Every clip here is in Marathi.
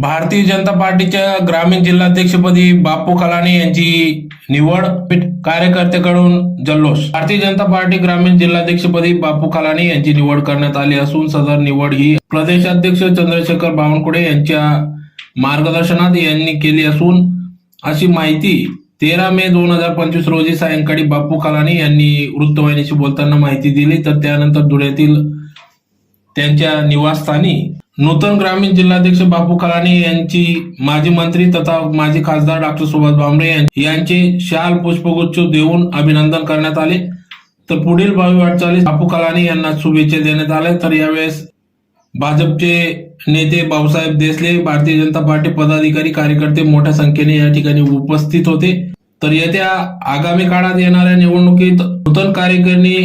भारतीय जनता पार्टीच्या ग्रामीण जिल्हाध्यक्षपदी बापू कलानी यांची निवड. कार्यकर्त्याकडून जल्लोष. भारतीय जनता पार्टी ग्रामीण जिल्हाध्यक्षपदी बापू कलानी यांची निवड करण्यात आली असून सदर निवड ही प्रदेशाध्यक्ष चंद्रशेखर बावनकुळे यांच्या मार्गदर्शनात यांनी केली असून अशी माहिती तेरा मे दोन हजार पंचवीस रोजी सायंकाळी बापू कलानी यांनी वृत्तवाहिनीशी बोलताना माहिती दिली. तर त्यानंतर धुळ्यातील त्यांच्या निवासस्थानी नूतन ग्रामीण जिल्हाध्यक्ष बापू कलाने यांची माजी मंत्री तथा माजी खासदार डॉक्टर सुभाष भामरे यांचे शाल पुष्पगुच्छ देऊन अभिनंदन करण्यात आले. तर पुढील भावी वाटचालीस बापू कलाने यांना शुभेच्छा देण्यात आल्या. तर यावेळेस भाजपचे नेते भाऊसाहेब देसले भारतीय जनता पार्टी पदाधिकारी कार्यकर्ते मोठ्या संख्येने या ठिकाणी उपस्थित होते. तर येत्या आगामी काळात येणाऱ्या निवडणुकीत नूतन कार्यकारिणी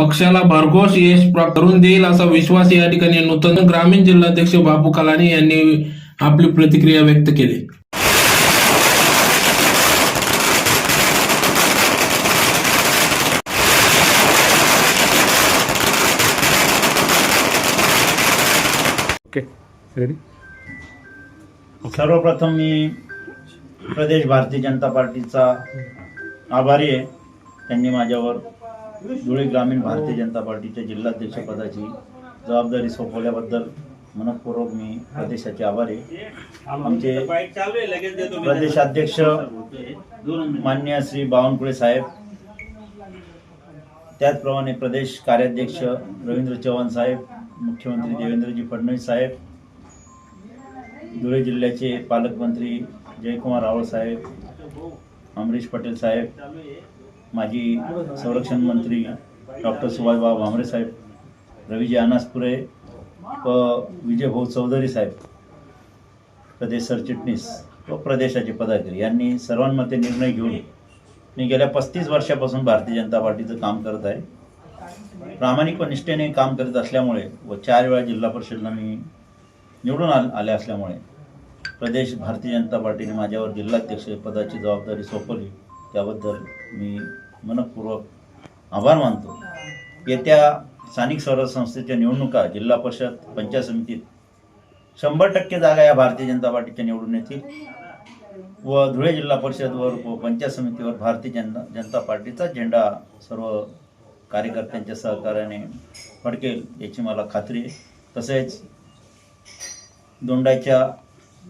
पक्षाला भरघोस यश प्राप्त करून देईल असा विश्वास या ठिकाणी नूतन ग्रामीण जिल्हाध्यक्ष बापू कलानी यांनी आपली प्रतिक्रिया व्यक्त केली. ओके रेडी सर्वप्रथम मी प्रदेश भारतीय जनता पार्टीचा आभारी आहे. त्यांनी माझ्यावर धुळे ग्रामीण भारतीय जनता पार्टीच्या जिल्हाध्यक्षपदाची जबाबदारी सोपवल्याबद्दल मनपूर्वक मी प्रदेशाचे आभारी आहे. आमचे प्रदेशाध्यक्ष मान्य श्री बावनकुळे साहेब त्याचप्रमाणे प्रदेश कार्याध्यक्ष रवींद्र चव्हाण साहेब मुख्यमंत्री देवेंद्रजी फडणवीस साहेब धुळे जिल्ह्याचे पालकमंत्री जयकुमार रावळ साहेब अमरीश पटेल साहेब माजी संरक्षण मंत्री डॉक्टर सुभाषबाब भामरे साहेब रवीजी अनासपुरे व विजयभाऊ चौधरी साहेब प्रदेश सरचिटणीस व प्रदेशाचे पदाधिकारी यांनी सर्वांमध्ये निर्णय घेऊन मी गेल्या पस्तीस वर्षापासून भारतीय जनता पार्टीचं काम करत आहे. प्रामाणिक व निष्ठेने काम करत असल्यामुळे व चार वेळा जिल्हा परिषदला मी निवडून आल आले असल्यामुळे प्रदेश भारतीय जनता पार्टीने माझ्यावर जिल्हाध्यक्ष पदाची जबाबदारी सोपवली. त्याबद्दल मी मनपूर्वक आभार मानतो. येत्या स्थानिक स्वराज्य संस्थेच्या निवडणुका जिल्हा परिषद पंचायत समितीत शंभर टक्के जागा या भारतीय जनता पार्टीच्या निवडून येतील व धुळे जिल्हा परिषदवर व पंचायत समितीवर भारतीय जनता जनता पार्टीचा झेंडा सर्व कार्यकर्त्यांच्या सहकार्याने फडकेल याची मला खात्री आहे. तसेच दोंडाच्या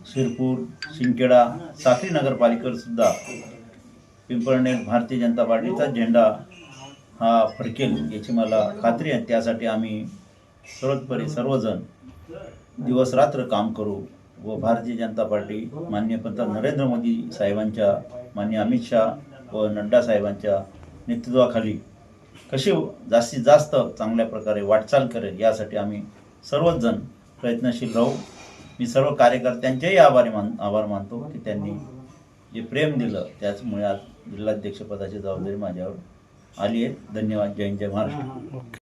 शिरपूर शिंकेडा साखरी नगरपालिकेवर सुद्धा पिंपळनेर भारतीय जनता पार्टीचा झेंडा हा फडकेल याची मला खात्री आहे. त्यासाठी आम्ही सर्वतपरी सर्वजण दिवस रात्र काम करू व भारतीय जनता पार्टी माननीय पंतप्रधान नरेंद्र मोदी साहेबांच्या माननीय अमित शहा व नड्डा साहेबांच्या नेतृत्वाखाली कशी जास्तीत जास्त चांगल्या प्रकारे वाटचाल करेल यासाठी आम्ही सर्वच जण प्रयत्नशील राहू. मी सर्व कार्यकर्त्यांचेही आभारी मान आभार मानतो की त्यांनी जे प्रेम दिलं त्याचमुळे आज जिल्हाध्यक्षपदाची जबाबदारी माझ्यावर आली आहे. धन्यवाद. जय जय महाराष्ट्र.